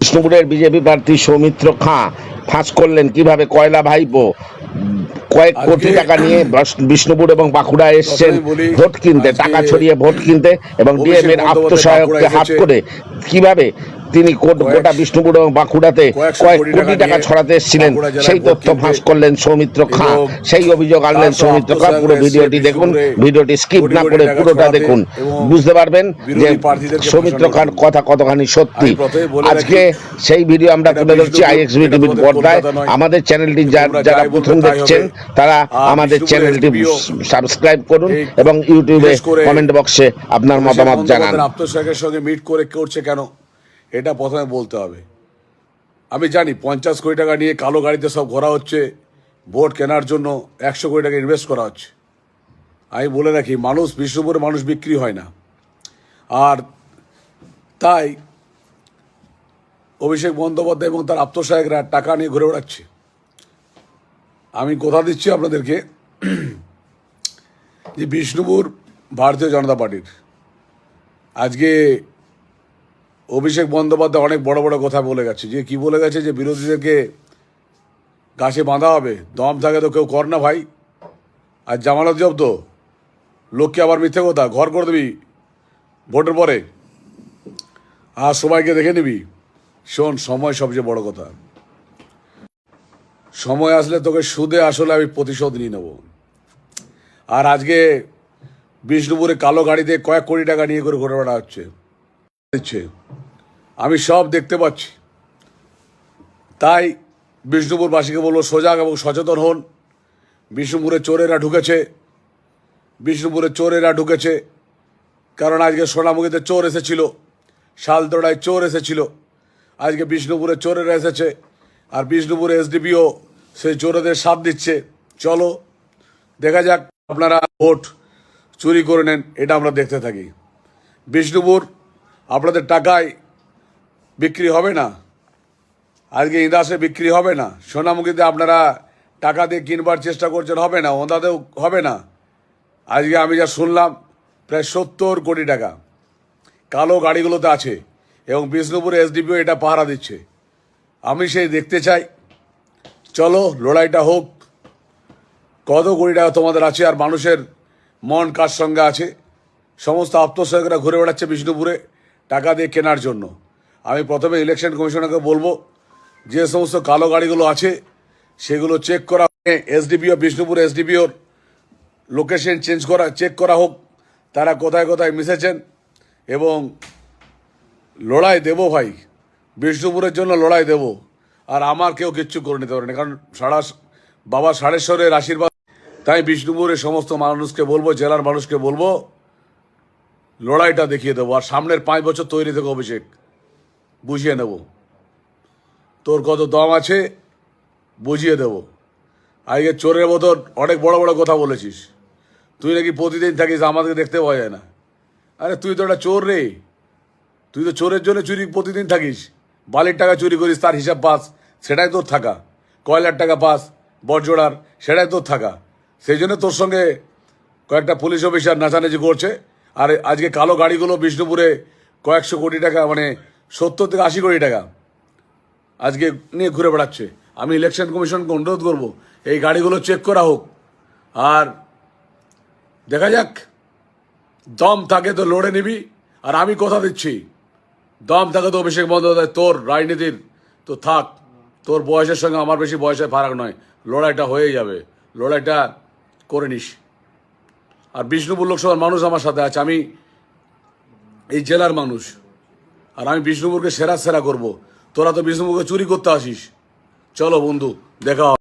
বিষ্ণুপুরের বিজেপি প্রার্থী সৌমিত্র খাঁ ফাঁস করলেন কীভাবে? কয়লা ভাইপো কয়েক কোটি টাকা নিয়ে বিষ্ণুপুর এবং বাঁকুড়া এসছেন ভোট কিনতে টাকা ছড়িয়ে ভোট কিনতে এবং বিএমএর ডিএম এর আত্মসহায়ককে হাত করে কীভাবে তিনি কোট- গোটা বিষ্ণুপুর এবং বাঁকুড়াতে কয়েক কোটি টাকা ছড়াতে এসেছিলেন। সেই তথ্য ফাঁস করলেন সৌমিত্র খাঁ। সেই অভিযোগ আনলেন তার সৌমিত্র খাঁ। পুরো ভিডিওটি দেখুন। ভিডিওটি স্কিপ না করে পুরোটা দেখুন। বুঝতে পারবেন যে সৌমিত্র খান কথা কতখানি সত্যি। আজকে সেই ভিডিও আমরা তুলে ধরছি আইএক্সবি টিভির পর্দায়। আমাদের চ্যানেলটি যারা প্রথম দেখছেন তারা আমাদের চ্যানেলটি সাবস্ক্রাইব করুন এবং ইউটিউবে কমেন্ট বক্সে আপনার মতামত জানান। বন্দ্যোপাধ্যায়ের সঙ্গে মিট করে করছে কেন? এটা প্রথমে বলতে হবে। আমি জানি পঞ্চাশ কোটি টাকা নিয়ে কালো গাড়িতে সব ঘোরা হচ্ছে ভোট কেনার জন্য একশো কোটি টাকা ইনভেস্ট করা হচ্ছে। আমি বলে রাখি, মানুষ বিষ্ণুপুরে মানুষ বিক্রি হয় না। আর তাই অভিষেক বন্দ্যোপাধ্যায় এবং তার আত্মসহায়করা টাকা নিয়ে ঘুরে বেড়াচ্ছে। আমি কথা দিচ্ছি আপনাদেরকে যে বিষ্ণুপুর ভারতীয় জনতা পার্টির। আজকে অভিষেক বন্দ্যোপাধ্যায় অনেক বড় বড় কথা বলে গেছে, যে কি বলে গেছে যে বিরোধীদেরকে গাছে বাঁধা হবে, দম থাকে তো কেউ কর না ভাই। আর জামানত জব্দ লোককে আবার মিথ্যে কথা, ঘর করে দিবি ভোটের পরে। আর সবাইকে দেখে নিবি, শোন, সময় সবচেয়ে বড় কথা। সময় আসলে তোকে সুদে আসলে আমি প্রতিশোধ নিয়ে নেব। আর আজকে বিষ্ণুপুরে কালো গাড়িতে কয়েক কোটি টাকা নিয়ে করে ঘুরে হচ্ছে। দিচ্ছে আমি সব দেখতে পাচ্ছি। তাই বিষ্ণুপুরবাসীকে বলব সজাগ এবং সচেতন হন। বিষ্ণুপুরে চোরেরা ঢুকেছে। বিষ্ণুপুরে চোরেরা ঢুকেছে। কারণ আজকে সোনামুখীতে চোর এসেছিল। শালতোড়ায় চোর এসেছিল। আজকে বিষ্ণুপুরে চোরেরা এসেছে। আর বিষ্ণুপুরে এসডিপিও সেই চোরেদের সাথ দিচ্ছে। চলো, দেখা যাক আপনারা ভোট চুরি করে নেন, এটা আমরা দেখতে থাকি। বিষ্ণুপুর, আপনাদের টাকায় বিক্রি হবে না। আজকে ইন্দাসে বিক্রি হবে না। সোনামুখীতে আপনারা টাকা দিয়ে কিনবার চেষ্টা করছেন, হবে না। ওনাদেও হবে না। আজকে আমি যা শুনলাম, প্রায় সত্তর কোটি টাকা। কালো গাড়িগুলোতে আছে এবং বিষ্ণুপুরে এসডিপিও এটা পাহারা দিচ্ছে। আমি সেই দেখতে চাই। চলো, লড়াইটা হোক। কত কোটি টাকা তোমাদের আছে আর মানুষের মন কার সঙ্গে আছে? সমস্ত আত্মসহায়করা ঘুরে বেড়াচ্ছে বিষ্ণুপুরে টাকা দিয়ে কেনার জন্য। আমি প্রথমে ইলেকশন কমিশনারকে বলব, যে সমস্ত কালো গাড়িগুলো আছে, সেগুলো চেক করা এসডিপিও বিষ্ণুপুর এসডিপিওর লোকেশন চেঞ্জ করা চেক করা হোক, তারা কোথায় কোথায় মিশেছেন এবং লড়াই দেবো ভাই, বিষ্ণুপুরের জন্য লড়াই দেব, আর আমার কেউ কিচ্ছু করে নিতে পারে না কারণ সারা বাবা সাড়েশ্বরের আশীর্বাদ। তাই বিষ্ণুপুরের সমস্ত মানুষকে বলব, জেলার মানুষকে বলব, লড়াইটা দেখিয়ে দেবো, আর সামনের পাঁচ বছর তৈরি থেকে অভিষেক। বুঝিয়ে নেব। তোর কত দম আছে, বুঝিয়ে দেব। আজকে চোরের মতন অনেক বড় বড় কথা বলেছিস। তুই নাকি প্রতিদিন থাকিস, আমাদেরকে দেখতে পাওয়া যায় না। আরে তুই তো একটা চোর রে। তুই তো চোরের জন্য চুরি প্রতিদিন থাকিস। বালির টাকা চুরি করিস, তার হিসাব পাস, সেটাই তোর থাকা। কয়লার টাকা পাস বরজোড়ার সেটাই তোর থাকা। সেই জন্য তোর সঙ্গে কয়েকটা পুলিশ অফিসার নাচানাচি করছে। আর আজকে কালো গাড়িগুলো বিষ্ণুপুরে কয়েকশো কোটি টাকা মানে সত্তর থেকে আশি কোটি টাকা। আজকে নিয়ে ঘুরে বেড়াচ্ছে। আমি ইলেকশন কমিশনকে অনুরোধ করব, এই গাড়িগুলো চেক করা হোক। আর দেখা যাক, দম থাকে তো লড়ে নিবি। আর আমি কথা দিচ্ছি, দম থাকে তো অভিষেক বন্দ্যোপাধ্যায়, তোর রাজনীতির তো থাক। তোর বয়সের সঙ্গে আমার বেশি বয়সের ফারাক নয়। লড়াইটা হয়েই যাবে। লড়াইটা করে নিস। আর বিষ্ণুপুর লোকসভার মানুষ আমার সাথে আছে। আমি এই জেলার মানুষ। আর আমি বিষ্ণুপুরকে সেরা সেরা করব তোরা তো বিষ্ণুপুরকে চুরি করতে আসিস চলো বন্ধু, দেখা।